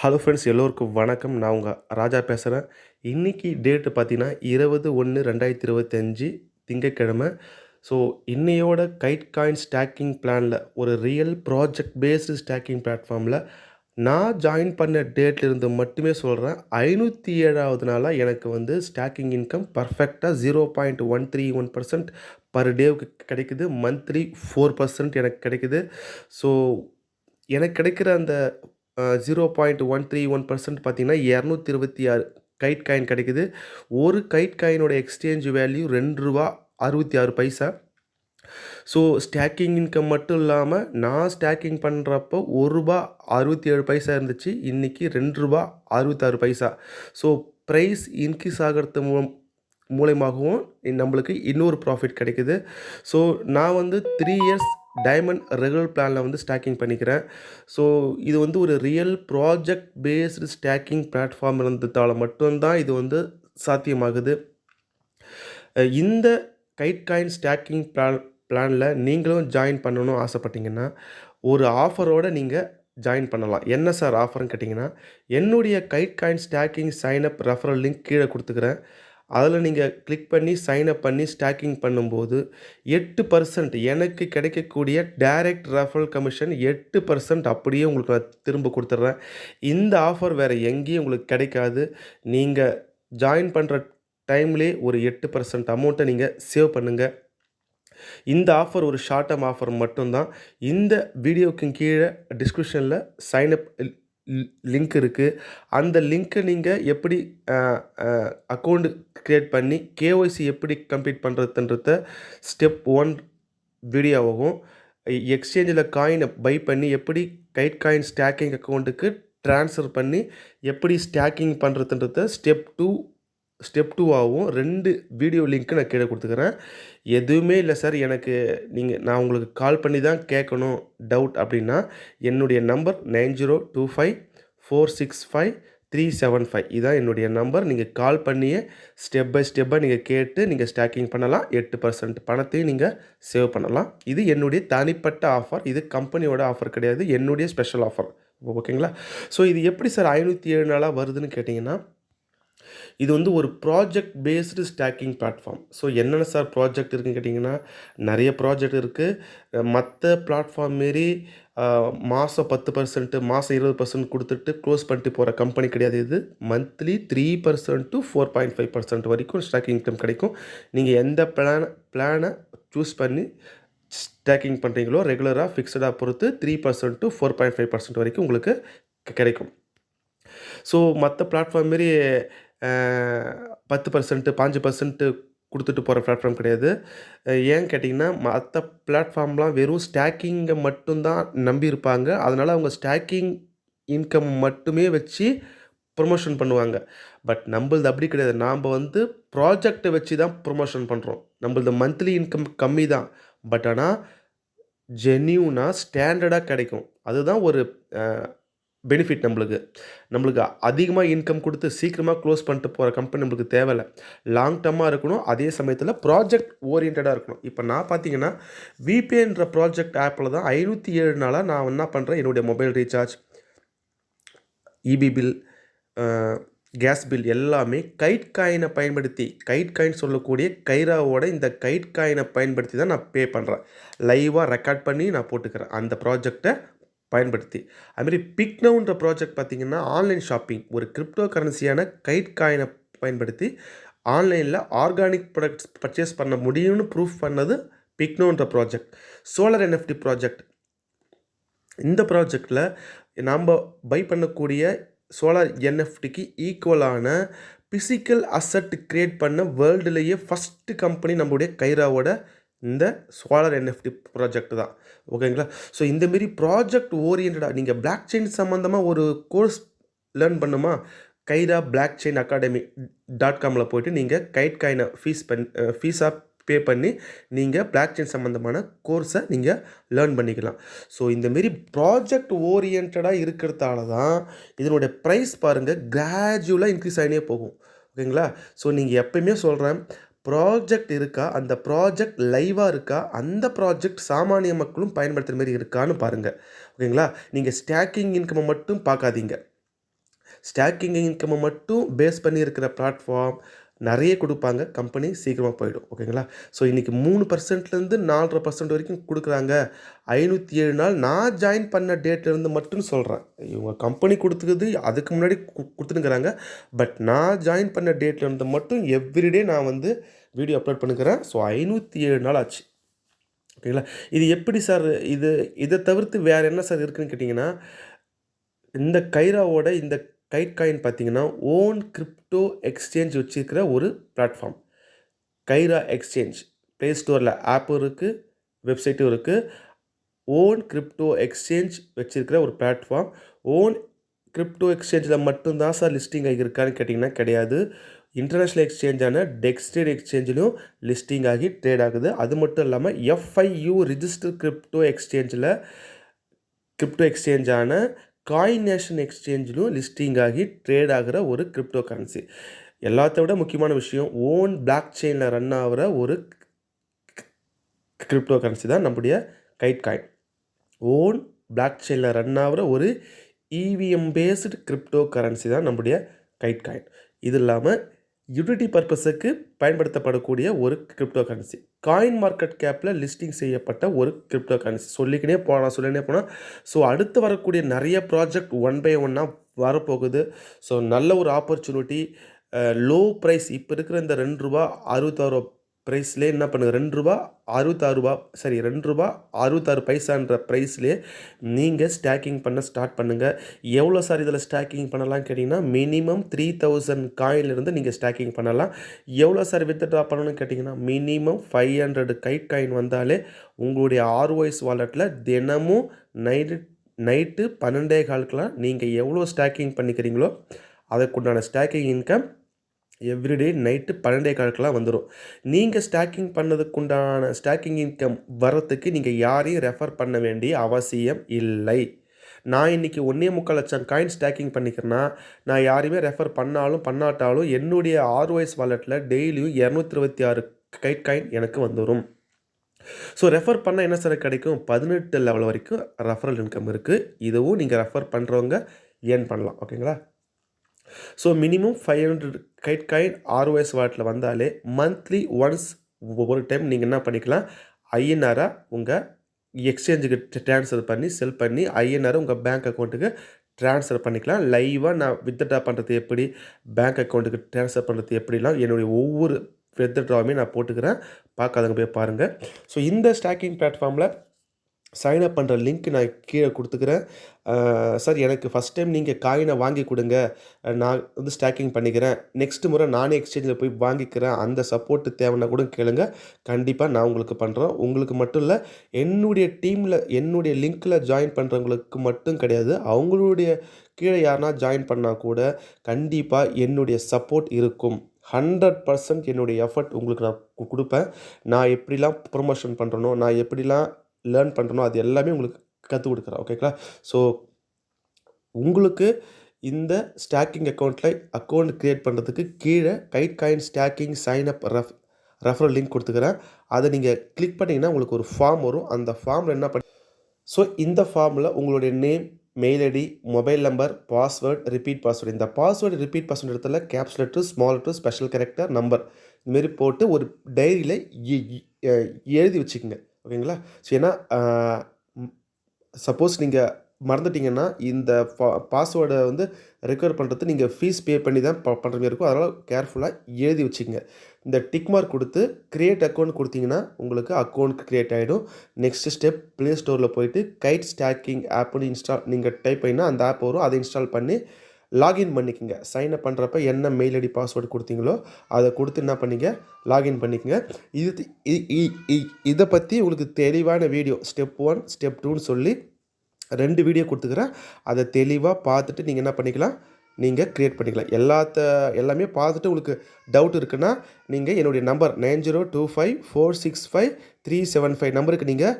Hello friends எல்லோருக்கும் வணக்கம். நான் உங்கள் ராஜா பேசுகிறேன் இன்றைக்கி டேட்டு பார்த்தீங்கன்னா இருபது ஒன்று ரெண்டாயிரத்தி இருபத்தஞ்சி திங்கக்கிழமை ஸோ இன்னையோட கைட் காயின் ஸ்டாக்கிங் பிளானில் ஒரு ரியல் ப்ராஜெக்ட் பேஸ்டு ஸ்டாக்கிங் பிளாட்ஃபார்மில் நான் ஜாயின் பண்ண டேட்டில் இருந்து மட்டுமே சொல்கிறேன் ஐநூற்றி ஏழாவது நாளாக எனக்கு வந்து ஸ்டாக்கிங் இன்கம் பர்ஃபெக்டாக zero point one three one percent per டேவுக்கு கிடைக்குது. மந்த்லி ஃபோர் பர்சன்ட் எனக்கு கிடைக்குது. ஸோ எனக்கு கிடைக்கிற அந்த zero point one three one percent பார்த்தீங்கன்னா இரநூத்தி இருபத்தி ஆறு கைட் காயின் கிடைக்குது. ஒரு கைட் காயினோட எக்ஸ்சேஞ்ச் வேல்யூ ரெண்டு ரூபா அறுபத்தி ஆறு பைசா. ஸோ ஸ்டாக்கிங் இன்கம் மட்டும் இல்லாமல் நான் ஸ்டாக்கிங் பண்ணுறப்போ ஒரு ரூபா அறுபத்தி ஏழு பைசா இருந்துச்சு. இன்றைக்கி ரெண்டு ரூபா அறுபத்தாறு பைசா. ஸோ ப்ரைஸ் இன்க்ரீஸ் ஆகிறது மூலம் மூலயமாகவும் நம்மளுக்கு இன்னொரு ப்ராஃபிட் கிடைக்குது. ஸோ நான் வந்து த்ரீ இயர்ஸ் டைமண்ட் ரெகுலர் பிளானில் வந்து ஸ்டாக்கிங் பண்ணிக்கிறேன். ஸோ இது வந்து ஒரு real project based staking platform இருந்ததால் மட்டும்தான் இது வந்து சாத்தியமாகுது. இந்த கைட் காயின் ஸ்டாக்கிங் பிளான் பிளானில் நீங்களும் ஜாயின் பண்ணணும்னு ஆசைப்பட்டீங்கன்னா ஒரு ஆஃபரோடு நீங்கள் ஜாயின் பண்ணலாம். என்ன சார் ஆஃபர்னு கேட்டிங்கன்னா என்னுடைய Kite coin staking sign up referral link கீழே கொடுத்துக்கிறேன். அதில் நீங்கள் கிளிக் பண்ணி சைனப் பண்ணி ஸ்டாக்கிங் பண்ணும்போது எட்டு பர்சன்ட் எனக்கு கிடைக்கக்கூடிய டைரக்ட் ரெஃபரல் கமிஷன் எட்டு பர்சன்ட் அப்படியே உங்களுக்கு நான் திரும்ப கொடுத்துட்றேன். இந்த ஆஃபர் வேறு எங்கேயும் உங்களுக்கு கிடைக்காது. நீங்கள் ஜாயின் பண்ணுற டைம்லேயே ஒரு எட்டு பர்சன்ட் அமௌண்ட்டை நீங்கள் சேவ் பண்ணுங்கள் இந்த ஆஃபர் ஒரு ஷார்ட் டேர்ம் ஆஃபர் மட்டும்தான். இந்த வீடியோக்கு கீழே டிஸ்கிரிப்ஷனில் சைனப் லிங்க் இருக்குது அந்த லிங்க்கை நீங்கள் எப்படி அக்கௌண்ட் க்ரியேட் பண்ணி கேஒய்சி எப்படி கம்ப்ளீட் பண்ணுறதுன்றத ஸ்டெப் ஒன் வீடியோவாகும் எக்ஸ்சேஞ்சில் காயினை பை பண்ணி எப்படி கைட் காயின் ஸ்டாக்கிங் அக்கௌண்ட்டுக்கு ட்ரான்ஸ்ஃபர் பண்ணி எப்படி ஸ்டாக்கிங் பண்ணுறதுன்றத ஸ்டெப் டூ ஸ்டெப் டூவாகவும் ரெண்டு வீடியோ லிங்க்கு நான் கீழே கொடுத்துக்கிறேன். எதுவுமே இல்லை சார் எனக்கு நீங்கள் நான் உங்களுக்கு கால் பண்ணி தான் கேட்கணும் டவுட் அப்படின்னா என்னுடைய number nine zero two five four six five three seven five. இதான் என்னுடைய நம்பர் நீங்கள் கால் பண்ணியே ஸ்டெப் பை ஸ்டெப்பாக நீங்கள் கேட்டு நீங்கள் ஸ்டாக்கிங் பண்ணலாம். எட்டு பர்சன்ட் பணத்தையும் நீங்கள் சேவ் பண்ணலாம். இது என்னுடைய தனிப்பட்ட ஆஃபர் இது கம்பெனியோட ஆஃபர் கிடையாது. என்னுடைய ஸ்பெஷல் ஆஃபர் ஓகேங்களா ஸோ இது எப்படி சார் ஐநூற்றி ஏழு நாளாக வருதுன்னு கேட்டிங்கன்னா இது வந்து ஒரு project based staking platform so என்னென்ன சார் ப்ராஜெக்ட் இருக்குன்னு கேட்டிங்கன்னா நிறைய ப்ராஜெக்ட் இருக்குது மற்ற பிளாட்ஃபார்ம் மாரி மாதம் பத்து பர்சன்ட்டு மாதம் இருபது பர்சன்ட் கொடுத்துட்டு க்ளோஸ் பண்ணிட்டு போகிற கம்பெனி கிடையாது. இது monthly three percent to four point five percent வரைக்கும் ஸ்டாக்கிங் இன்கம் கிடைக்கும். நீங்கள் எந்த பிளான் பிளானை சூஸ் பண்ணி ஸ்டாக்கிங் பண்ணுறீங்களோ ரெகுலராக ஃபிக்ஸடாக பொறுத்து three percent to four point five percent வரைக்கும் உங்களுக்கு கிடைக்கும். ஸோ மற்ற பிளாட்ஃபார்ம் மாரி பத்து பர்சன்ட்டு பாஞ்சு பர்சன்ட்டு கொடுத்துட்டு போகிற பிளாட்ஃபார்ம் கிடையாது. ஏன்னு கேட்டிங்கன்னா மற்ற பிளாட்ஃபார்ம்லாம் வெறும் ஸ்டாக்கிங்கை மட்டும்தான் நம்பியிருப்பாங்க அதனால் அவங்க ஸ்டாக்கிங் இன்கம் மட்டுமே வச்சு ப்ரொமோஷன் பண்ணுவாங்க. பட் நம்மளது அப்படி கிடையாது. நாம் வந்து ப்ராஜெக்டை வச்சு தான் ப்ரொமோஷன் பண்ணுறோம் நம்மளது மந்த்லி இன்கம் கம்மி தான். பட் ஆனால் ஜென்யூனாக ஸ்டாண்டர்டாக கிடைக்கும். அதுதான் ஒரு பெனிஃபிட் நம்மளுக்கு. நம்மளுக்கு அதிகமாக இன்கம் கொடுத்து சீக்கிரமாக க்ளோஸ் பண்ணிட்டு போகிற கம்பெனி நம்மளுக்கு தேவையில்லை. லாங் டர்மாக இருக்கணும். அதே சமயத்தில் ப்ராஜெக்ட் ஓரியன்டாக இருக்கணும். இப்போ நான் பார்த்தீங்கன்னா விபிஎன்ற ப்ராஜெக்ட் ஆப்பில் தான் ஐநூற்றி ஏழு நாளாக நான் என்ன பண்ணுறேன் என்னுடைய mobile recharge EB bill gas bill எல்லாமே கைட் காயினை பயன்படுத்தி கைட் காயின் சொல்லக்கூடிய கைராவோட இந்த கைட் காயினை பயன்படுத்தி தான் நான் பே பண்ணுறேன் லைவாக ரெக்கார்ட் பண்ணி நான் போட்டுக்கிறேன். அந்த ப்ராஜெக்டை பயன்படுத்தி. அதுமாரி பிக்னவுன்ற ப்ராஜெக்ட் பார்த்திங்கன்னா ஆன்லைன் ஷாப்பிங் ஒரு கிரிப்டோ கரன்சியான கைட் காயினை பயன்படுத்தி ஆன்லைனில் ஆர்கானிக் ப்ராடக்ட்ஸ் பர்ச்சேஸ் பண்ண முடியும்னு ப்ரூஃப் பண்ணது பிக்னோன்ற ப்ராஜெக்ட் சோலார் என்எஃப்டி ப்ராஜெக்ட் இந்த ப்ராஜெக்டில் நாம் பை பண்ணக்கூடிய சோலார் என்எஃப்டிக்கு ஈக்குவலான பிசிக்கல் அசட் க்ரியேட் பண்ண வேர்ல்டுலேயே ஃபஸ்ட்டு கம்பெனி நம்மளுடைய கைராவோட இந்த சோலார் என்எஃப்டி ப்ராஜெக்ட் தான். ஓகேங்களா ஸோ இந்தமாரி ப்ராஜெக்ட் ஓரியன்டாக நீங்கள் பிளாக் செயின் சம்மந்தமாக ஒரு கோர்ஸ் லேர்ன் பண்ணுமா? Kaira blockchain academy dot காமில் போய்ட்டு நீங்கள் கைட் காயினை ஃபீஸ் பண் ஃபீஸாக பே பண்ணி நீங்கள் பிளாக் செயின் சம்மந்தமான கோர்ஸை நீங்கள் லேர்ன் பண்ணிக்கலாம் ஸோ இந்தமாரி ப்ராஜெக்ட் ஓரியன்டாக இருக்கிறதால தான் இதனுடைய ப்ரைஸ் பாருங்கள் கிராஜுவலாக இன்க்ரீஸ் ஆகினே போகும். ஓகேங்களா ஸோ நீங்கள் எப்பயுமே சொல்கிறேன் ப்ராஜெக்ட் இருக்கா? அந்த ப்ராஜெக்ட் லைவாக இருக்கா? அந்த ப்ராஜெக்ட் சாமானிய மக்களும் பயன்படுத்துகிற மாதிரி இருக்கான்னு பாருங்கள் ஓகேங்களா? நீங்கள் ஸ்டாக்கிங் இன்கமை மட்டும் பார்க்காதீங்க. ஸ்டாக்கிங் இன்கம்மை மட்டும் பேஸ் பண்ணி இருக்கிற பிளாட்ஃபார்ம் நிறைய கொடுப்பாங்க. கம்பெனி சீக்கிரமாக போயிடும். ஓகேங்களா? ஸோ இன்றைக்கி மூணு பர்சன்ட்லேருந்து நாலரை பர்சன்ட் வரைக்கும் கொடுக்குறாங்க. ஐநூற்றி ஏழு நாள் நான் ஜாயின் பண்ண டேட்லேருந்து மட்டும் சொல்கிறேன் இவங்க கம்பெனி கொடுத்துக்குது அதுக்கு முன்னாடி கொடுத்துனுங்கிறாங்க பட் நான் ஜாயின் பண்ண டேட்லேருந்து மட்டும் எவ்ரிடே நான் வந்து வீடியோ அப்லோட் பண்ணுக்கிறேன். ஸோ ஐநூற்றி ஏழு நாள் ஆச்சு. ஓகேங்களா? இது எப்படி சார் இது இதை தவிர்த்து வேறு என்ன சார் இருக்குதுன்னு கேட்டிங்கன்னா இந்த கைராவோட இந்த கைட் காயின் பார்த்தீங்கன்னா ஓன் கிரிப்டோ எக்ஸ்சேஞ்ச் வச்சுருக்கிற ஒரு பிளாட்ஃபார்ம் கைரா எக்ஸ்சேஞ்ச் ப்ளே ஸ்டோரில் ஆப்பும் இருக்குது வெப்சைட்டும் இருக்குது ஓன் கிரிப்டோ எக்ஸ்சேஞ்ச் வச்சுருக்கிற ஒரு பிளாட்ஃபார்ம் ஓன் கிரிப்டோ எக்ஸ்சேஞ்சில் மட்டும்தான் சார் லிஸ்டிங் ஆகியிருக்கான்னு கேட்டிங்கன்னா கிடையாது. இன்டர்நேஷ்னல் எக்ஸ்சேஞ்சான டெக்ஸ்டேட் எக்ஸ்சேஞ்சிலும் லிஸ்டிங் ஆகி ட்ரேட் ஆகுது. அது மட்டும் இல்லாமல் எஃப்ஐயூ ரிஜிஸ்டர் கிரிப்டோ எக்ஸ்சேஞ்சில் கிரிப்டோ எக்ஸ்சேஞ்சான காயின் நேஷன் எக்ஸ்சேஞ்சிலும் லிஸ்டிங் ஆகி ட்ரேட் ஆகிற ஒரு கிரிப்டோ கரன்சி எல்லாத்த விட முக்கியமான விஷயம் ஓன் பிளாக் செயினில் ரன் ஆகிற ஒரு கிரிப்டோ கரன்சி தான் நம்முடைய கைட் காயின் ஓன் பிளாக் செயினில் ரன் ஆகிற ஒரு இவிஎம் பேஸ்டு கிரிப்டோ கரன்சி தான் நம்முடைய கைட் காயின் இது இல்லாமல் யூட்டிலிட்டி பர்பஸுக்கு பயன்படுத்தப்படக்கூடிய ஒரு கிரிப்டோ கரன்சி காயின் மார்க்கெட் கேப்பில் லிஸ்டிங் செய்யப்பட்ட ஒரு கிரிப்டோ கரன்சி சொல்லிக்கினே போகலாம் சொல்லினே போனால் ஸோ அடுத்து வரக்கூடிய நிறைய ப்ராஜெக்ட் ஒன் பை ஒன்னாக வரப்போகுது. ஸோ நல்ல ஒரு ஆப்பர்ச்சுனிட்டி லோ ப்ரைஸ் இப்போ இருக்கிற இந்த ரெண்டு ரூபா அறுபத்தாறு ப்ரைஸ்லேயே என்ன பண்ணுங்கள் ரெண்டு ரூபா அறுபத்தாறு ரூபா சரி ரெண்டு ரூபா அறுபத்தாறு பைசான்ற ப்ரைஸ்லேயே நீங்கள் ஸ்டாக்கிங் பண்ண ஸ்டார்ட் பண்ணுங்கள் எவ்வளோ சார் இதில் ஸ்டாக்கிங் பண்ணலாம் கேட்டிங்கன்னா மினிமம் த்ரீ தௌசண்ட் காயின்லேருந்து நீங்கள் ஸ்டாக்கிங் பண்ணலாம். எவ்வளோ சார் வித்ட்ரா பண்ணணும்னு கேட்டிங்கன்னா minimum five hundred Kite coin வந்தாலே உங்களுடைய ஆர்ஒய்ஸ் வாலெட்டில் தினமும் நைட்டு நைட்டு பன்னெண்டே காலுக்கெலாம் நீங்கள் எவ்வளோ ஸ்டாக்கிங் பண்ணிக்கிறீங்களோ அதற்குண்டான ஸ்டாக்கிங் இன்கம் எவ்ரிடே நைட்டு பன்னெண்டே காலக்கெலாம் வந்துடும் நீங்கள் ஸ்டாக்கிங் பண்ணதுக்குண்டான ஸ்டாக்கிங் இன்கம் வரத்துக்கு நீங்கள் யாரையும் ரெஃபர் பண்ண வேண்டிய அவசியம் இல்லை. நான் இன்றைக்கி ஒன்றே முக்கால் லட்சம் காயின் ஸ்டாக்கிங் பண்ணிக்கிறேன்னா நான் யாரையுமே ரெஃபர் பண்ணாலும் பண்ணாட்டாலும் என்னுடைய ஆர்ஒய்ஸ் வாலெட்டில் டெய்லியும் இரநூத்தி இருபத்தி ஆறு கைட் காயின் எனக்கு வந்துடும் ஸோ ரெஃபர் பண்ணால் என்ன சார் கிடைக்கும்? பதினெட்டு லெவல் வரைக்கும் ரெஃபரல் இன்கம் இருக்குது இதுவும் நீங்கள் ரெஃபர் பண்ணுறவங்க ஏர்ன் பண்ணலாம். ஓகேங்களா so minimum five hundred Kite coin ROS வாட்டில் வந்தாலே மந்த்லி ஒன்ஸ் ஒவ்வொரு டைம் நீங்கள் என்ன பண்ணிக்கலாம் ஐஎன்ஆராக உங்கள் எக்ஸ்சேஞ்சுக்கு ட்ரான்ஸ்ஃபர் பண்ணி செல் பண்ணி ஐஎன்ஆரை உங்கள் பேங்க் அக்கௌண்ட்டுக்கு ட்ரான்ஸ்ஃபர் பண்ணிக்கலாம். லைவாக நான் வித்ட்ரா பண்ணுறது எப்படி பேங்க் அக்கௌண்ட்டுக்கு ட்ரான்ஸ்ஃபர் பண்ணுறது எப்படிலாம் என்னுடைய ஒவ்வொரு வித்ட்ராவுமே நான் போட்டுக்கிறேன். பார்க்காதவங்க போய் பாருங்கள் ஸோ இந்த ஸ்டாக்கிங் பிளாட்ஃபார்மில் சைன் அப் பண்ணுற லிங்க் நான் கீழே கொடுத்துக்கிறேன். சார் எனக்கு ஃபஸ்ட் டைம் நீங்கள் காயினை வாங்கி கொடுங்க. நான் வந்து ஸ்டாக்கிங் பண்ணிக்கிறேன். நெக்ஸ்ட் முறை நானே எக்ஸ்சேஞ்சில் போய் வாங்கிக்கிறேன். அந்த சப்போர்ட்டு தேவைன்னா கூட கேளுங்க. கண்டிப்பாக நான் உங்களுக்கு பண்ணுறோம் உங்களுக்கு மட்டும் இல்லை என்னுடைய டீமில் என்னுடைய லிங்க்கில் ஜாயின் பண்ணுறவங்களுக்கு மட்டும் கிடையாது. அவங்களுடைய கீழே யாருனா ஜாயின் பண்ணால் கூட கண்டிப்பாக என்னுடைய சப்போர்ட் இருக்கும். ஹண்ட்ரட் பர்சன்ட் என்னுடைய எஃபர்ட் உங்களுக்கு நான் கொடுப்பேன். நான் எப்படிலாம் ப்ரொமோஷன் பண்ணுறனோ நான் எப்படிலாம் லேர்ன் பண்ணுறனோ அது எல்லாமே உங்களுக்கு கற்றுக் கொடுக்குறேன் ஓகேங்களா ஸோ உங்களுக்கு இந்த ஸ்டாக்கிங் அக்கௌண்ட்டில் அக்கௌண்ட் க்ரியேட் பண்ணுறதுக்கு கீழே Kite coin staking sign up ref referral link கொடுத்துக்கிறேன். அதை நீங்கள் கிளிக் பண்ணிங்கன்னா உங்களுக்கு ஒரு ஃபார்ம் வரும். அந்த ஃபார்மில் என்ன பண்ணி ஸோ இந்த ஃபார்மில் உங்களுடைய name mail ID mobile number password repeat password இந்த பாஸ்வேர்டு ரிப்பீட் பாஸ்வேர்டு இடத்துல caps letter small letter special character number இதுமாரி போட்டு ஒரு டைரியில் எழுதி வச்சுக்கோங்க. ஓகேங்களா? ஸோ ஏன்னா சப்போஸ் நீங்கள் மறந்துட்டிங்கன்னா இந்த பா பாஸ்வேர்டை வந்து ரெக்கவர் பண்ணுறது நீங்கள் ஃபீஸ் பே பண்ணி தான் ப பண்ணுற மாதிரி இருக்கும். அதனால் கேர்ஃபுல்லாக எழுதி வச்சுக்கோங்க. இந்த டிக் மார்க் கொடுத்து க்ரியேட் அக்கௌண்ட் கொடுத்தீங்கன்னா உங்களுக்கு அக்கௌண்ட் க்ரியேட் ஆகிடும் நெக்ஸ்ட் ஸ்டெப் ப்ளே ஸ்டோரில் போயிட்டு கைட் ஸ்டாக்கிங் ஆப்னு இன்ஸ்டால் நீங்கள் டைப் பண்ணிங்கன்னா அந்த ஆப் வரும். அதை இன்ஸ்டால் பண்ணி லாகின் பண்ணிக்கோங்க. சைன் அப் பண்ணுறப்ப என்ன மெயில் ஐடி பாஸ்வேர்டு கொடுத்தீங்களோ அதை கொடுத்து என்ன பண்ணிங்க? லாகின் பண்ணிக்கோங்க. இது இதை பற்றி உங்களுக்கு தெளிவான வீடியோ ஸ்டெப் ஒன் ஸ்டெப் டூன்னு சொல்லி ரெண்டு வீடியோ கொடுத்துக்கிறேன். அதை தெளிவாக பார்த்துட்டு நீங்கள் என்ன பண்ணிக்கலாம்? நீங்கள் க்ரியேட் பண்ணிக்கலாம். எல்லாத்த எல்லாமே பார்த்துட்டு உங்களுக்கு டவுட் இருக்குன்னா நீங்கள் என்னுடைய number nine zero two five four six five three seven five நம்பருக்கு நீங்கள்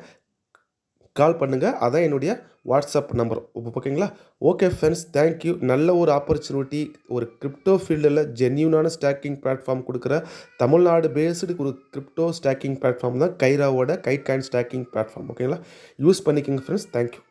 கால் பண்ணுங்கள் அதான் என்னுடைய வாட்ஸ்அப் நம்பர் ஓகேங்களா ஓகே ஃப்ரெண்ட்ஸ் தேங்க்யூ நல்ல ஒரு ஆப்பர்ச்சுனிட்டி ஒரு கிரிப்டோ ஃபீல்டில் ஜென்யூனான ஸ்டாக்கிங் பிளாட்ஃபார்ம் கொடுக்குற தமிழ்நாடு பேஸ்டு ஒரு கிரிப்டோ ஸ்டாக்கிங் பிளாட்ஃபார்ம் தான் கைராவோட கை காயின் ஸ்டாக்கிங் பிளாட்ஃபார்ம் ஓகேங்களா யூஸ் பண்ணிக்கோங்க ஃப்ரெண்ட்ஸ் தேங்க்யூ